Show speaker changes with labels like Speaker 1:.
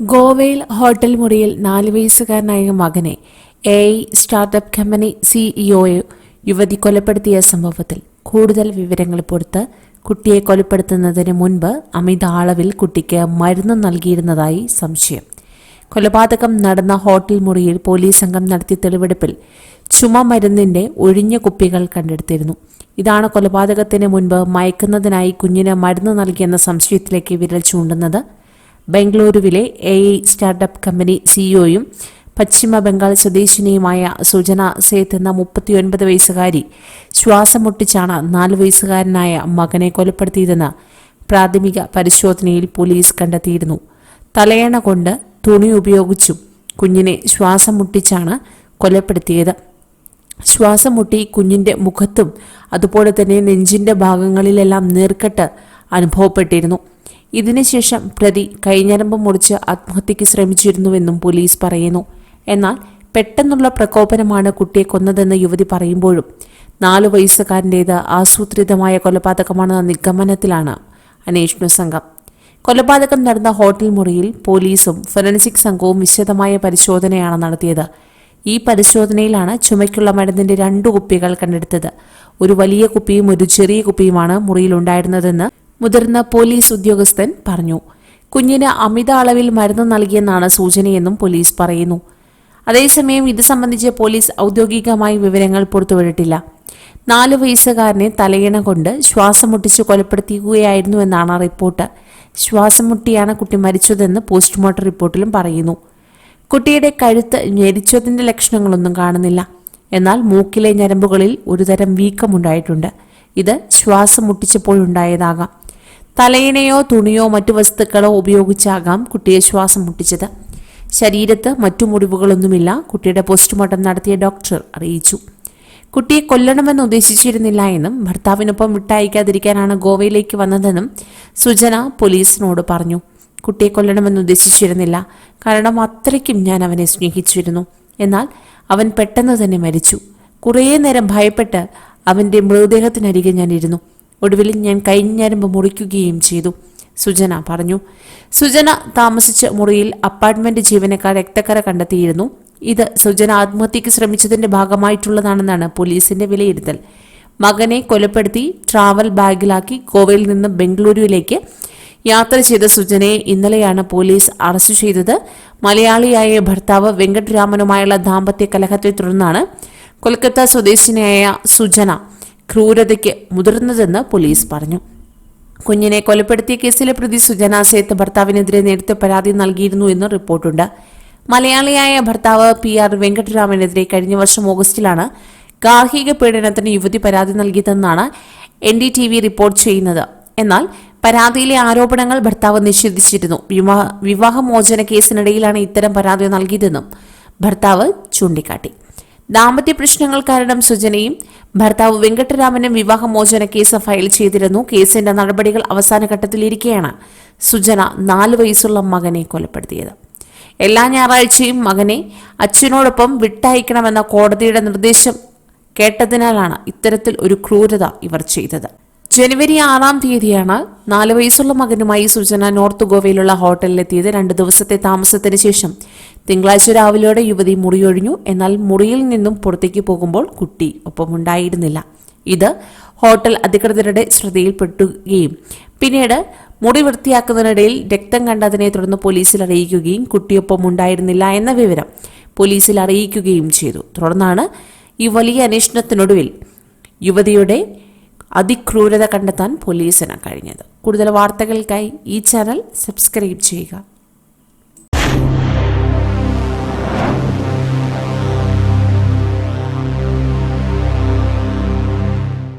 Speaker 1: ഗോവയിൽ ഹോട്ടൽ മുറിയിൽ നാല് വയസ്സുകാരനായ മകനെ എ സ്റ്റാർട്ടപ്പ് കമ്പനി സിഇഒയെ യുവതി കൊലപ്പെടുത്തിയ സംഭവത്തിൽ കൂടുതൽ വിവരങ്ങൾ പുറത്ത് കുട്ടിയെ കൊലപ്പെടുത്തുന്നതിന് മുൻപ് അമിത അളവിൽ കുട്ടിക്ക് മരുന്ന് നൽകിയിരുന്നതായി സംശയം. കൊലപാതകം നടന്ന ഹോട്ടൽ മുറിയിൽ പോലീസ് സംഘം നടത്തിയ തെളിവെടുപ്പിൽ ചുമ മരുന്നിന്റെ ഒഴിഞ്ഞ കുപ്പികൾ കണ്ടെടുത്തിരുന്നു. ഇതാണ് കൊലപാതകത്തിന് മുൻപ് മയക്കുന്നതിനായി കുഞ്ഞിന് മരുന്ന് നൽകിയെന്ന സംശയത്തിലേക്ക് വിരൽ ചൂണ്ടുന്നത് ബംഗളൂരുവിലെ എ ഐ സ്റ്റാർട്ടപ്പ് കമ്പനി സിഇഒയും പശ്ചിമ ബംഗാൾ സ്വദേശിനിയുമായ സുജന സേത്ത് എന്ന മുപ്പത്തിയൊൻപത് വയസ്സുകാരി ശ്വാസം മുട്ടിച്ചാണ് നാല് വയസ്സുകാരനായ മകനെ കൊലപ്പെടുത്തിയതെന്ന് പ്രാഥമിക പരിശോധനയിൽ പോലീസ് കണ്ടെത്തിയിരുന്നു. തലയണ കൊണ്ട് തുണി ഉപയോഗിച്ചും കുഞ്ഞിനെ ശ്വാസം മുട്ടിച്ചാണ് കൊലപ്പെടുത്തിയത്. ശ്വാസം മുട്ടി കുഞ്ഞിന്റെ മുഖത്തും അതുപോലെ തന്നെ നെഞ്ചിന്റെ ഭാഗങ്ങളിലെല്ലാം നീർക്കെട്ട് അനുഭവപ്പെട്ടിരുന്നു. ഇതിനുശേഷം പ്രതി കൈഞ്ഞരമ്പ് മുറിച്ച് ആത്മഹത്യയ്ക്ക് ശ്രമിച്ചിരുന്നുവെന്നും പോലീസ് പറയുന്നു. എന്നാൽ പെട്ടെന്നുള്ള പ്രകോപനമാണ് കുട്ടിയെ കൊന്നതെന്ന് യുവതി പറയുമ്പോഴും നാലു വയസ്സുകാരന്റേത് ആസൂത്രിതമായ കൊലപാതകമാണെന്ന നിഗമനത്തിലാണ് അന്വേഷണ സംഘം. കൊലപാതകം നടന്ന ഹോട്ടൽ മുറിയിൽ പോലീസും ഫോറൻസിക് സംഘവും വിശദമായ പരിശോധനയാണ് നടത്തിയത്. ഈ പരിശോധനയിലാണ് ചുമയ്ക്കുള്ള മരുന്നിന്റെ രണ്ട് കുപ്പികൾ കണ്ടെടുത്തത്. ഒരു വലിയ കുപ്പിയും ഒരു ചെറിയ കുപ്പിയുമാണ് മുറിയിലുണ്ടായിരുന്നതെന്ന് മുതിർന്ന പോലീസ് ഉദ്യോഗസ്ഥൻ പറഞ്ഞു. കുഞ്ഞിന് അമിത അളവിൽ മരുന്ന് നൽകിയെന്നാണ് സൂചനയെന്നും പോലീസ് പറയുന്നു. അതേസമയം ഇത് സംബന്ധിച്ച് പോലീസ് ഔദ്യോഗികമായി വിവരങ്ങൾ പുറത്തുവിട്ടിട്ടില്ല. നാല് വയസ്സുകാരനെ തലയിണ കൊണ്ട് ശ്വാസം മുട്ടിച്ച് കൊലപ്പെടുത്തിക്കുകയായിരുന്നുവെന്നാണ് റിപ്പോർട്ട്. ശ്വാസം മുട്ടിയാണ് കുട്ടി മരിച്ചതെന്ന് പോസ്റ്റ്മോർട്ടം റിപ്പോർട്ടിലും പറയുന്നു. കുട്ടിയുടെ കഴുത്ത് ഞെരിച്ചതിന്റെ ലക്ഷണങ്ങളൊന്നും കാണുന്നില്ല. എന്നാൽ മൂക്കിലെ ഞരമ്പുകളിൽ ഒരുതരം വീക്കമുണ്ടായിട്ടുണ്ട്. ഇത് ശ്വാസം മുട്ടിച്ചപ്പോഴുണ്ടായതാകാം തലയിണയോ തുണിയോ മറ്റു വസ്തുക്കളോ ഉപയോഗിച്ചാകാം കുട്ടിയെ ശ്വാസം മുട്ടിച്ചത്. ശരീരത്ത് മറ്റു മുറിവുകളൊന്നുമില്ല. കുട്ടിയുടെ പോസ്റ്റ്മോർട്ടം നടത്തിയ ഡോക്ടർ അറിയിച്ചു. കുട്ടിയെ കൊല്ലണമെന്ന് ഉദ്ദേശിച്ചിരുന്നില്ല എന്നും ഭർത്താവിനൊപ്പം വിട്ടയക്കാതിരിക്കാനാണ് ഗോവയിലേക്ക് വന്നതെന്നും സുജന പോലീസിനോട് പറഞ്ഞു. കുട്ടിയെ കൊല്ലണമെന്ന് ഉദ്ദേശിച്ചിരുന്നില്ല. കാരണം അത്രയ്ക്കും ഞാൻ അവനെ സ്നേഹിച്ചിരുന്നു. എന്നാൽ അവൻ പെട്ടെന്ന് തന്നെ മരിച്ചു. കുറേ നേരം ഭയപ്പെട്ട് അവന്റെ മൃതദേഹത്തിനരികെ ഞാൻ ഇരുന്നു ഒടുവിൽ ഞാൻ കൈഞ്ഞരമ്പ് മുറിക്കുകയും ചെയ്തു. സുജന പറഞ്ഞു സുജന താമസിച്ച മുറിയിൽ അപ്പാർട്ട്മെന്റ് ജീവനക്കാർ രക്തക്കര കണ്ടെത്തിയിരുന്നു. ഇത് സുജന ആത്മഹത്യക്ക് ശ്രമിച്ചതിന്റെ ഭാഗമായിട്ടുള്ളതാണെന്നാണ് പോലീസിന്റെ വിലയിരുത്തൽ. മകനെ കൊലപ്പെടുത്തി ട്രാവൽ ബാഗിലാക്കി ഗോവയിൽ നിന്ന് ബംഗളൂരുവിലേക്ക് യാത്ര ചെയ്ത സുജനയെ ഇന്നലെയാണ് പോലീസ് അറസ്റ്റ് ചെയ്തത്. മലയാളിയായ ഭർത്താവ് വെങ്കട്ടരാമനുമായുള്ള ദാമ്പത്യ കലഹത്തെ തുടർന്നാണ് കൊൽക്കത്ത സ്വദേശിനിയായ സുജന ക്രൂരതയ്ക്ക് മുതിർന്നതെന്ന് പോലീസ് പറഞ്ഞു. കുഞ്ഞിനെ കൊലപ്പെടുത്തിയ കേസിലെ പ്രതി സുജന സേത്ത് ഭർത്താവിനെതിരെ നേരത്തെ പരാതി നൽകിയിരുന്നു എന്ന് റിപ്പോർട്ടുണ്ട്. മലയാളിയായ ഭർത്താവ് പി ആർ വെങ്കട്ടരാമനെതിരെ കഴിഞ്ഞ വർഷം ഓഗസ്റ്റിലാണ് ഗാർഹിക പീഡനത്തിന് യുവതി പരാതി നൽകിയതെന്നാണ് N D T V report ചെയ്യുന്നത്. എന്നാൽ പരാതിയിലെ ആരോപണങ്ങൾ ഭർത്താവ് നിഷേധിച്ചിരുന്നു. വിവാഹമോചന കേസിനിടയിലാണ് ഇത്തരം പരാതി നൽകിയതെന്നും ഭർത്താവ് ചൂണ്ടിക്കാട്ടി. ദാമ്പത്യ പ്രശ്നങ്ങൾ കാരണം സുജനയും ഭർത്താവ് വെങ്കട്ടരാമനും വിവാഹമോചന കേസ് ഫയൽ ചെയ്തിരുന്നു. കേസിന്റെ നടപടികൾ അവസാന ഘട്ടത്തിലിരിക്കെയാണ് സുജന നാല് വയസ്സുള്ള മകനെ കൊലപ്പെടുത്തിയത്. എല്ലാ ഞായറാഴ്ചയും മകനെ അച്ഛനോടൊപ്പം വിട്ടയക്കണമെന്ന കോടതിയുടെ നിർദ്ദേശം കേട്ടതിനാലാണ് ഇത്തരത്തിൽ ഒരു ക്രൂരത ഇവർ ചെയ്തത്. ജനുവരി ആറാം തീയതിയാണ് നാല് വയസ്സുള്ള മകനുമായി സുജന നോർത്ത് ഗോവയിലുള്ള ഹോട്ടലിലെത്തിയത്. രണ്ട് ദിവസത്തെ താമസത്തിന് ശേഷം തിങ്കളാഴ്ച രാവിലെയോടെ യുവതി മുറിയൊഴിഞ്ഞു. എന്നാൽ മുറിയിൽ നിന്നും പുറത്തേക്ക് പോകുമ്പോൾ കുട്ടി ഒപ്പമുണ്ടായിരുന്നില്ല. ഇത് ഹോട്ടൽ അധികൃതരുടെ ശ്രദ്ധയിൽപ്പെട്ടുകയും പിന്നീട് മുറി വൃത്തിയാക്കുന്നതിനിടയിൽ രക്തം കണ്ടതിനെ തുടർന്ന് പോലീസിൽ അറിയിക്കുകയും കുട്ടിയൊപ്പം ഉണ്ടായിരുന്നില്ല എന്ന വിവരം പോലീസിൽ അറിയിക്കുകയും ചെയ്തു. തുടർന്നാണ് ഈ വലിയ അന്വേഷണത്തിനൊടുവിൽ യുവതിയുടെ അതിക്രൂരത കണ്ടെത്താൻ പോലീസിന് കഴിഞ്ഞത്. കൂടുതൽ വാർത്തകൾക്കായി ഈ ചാനൽ സബ്സ്ക്രൈബ് ചെയ്യുക.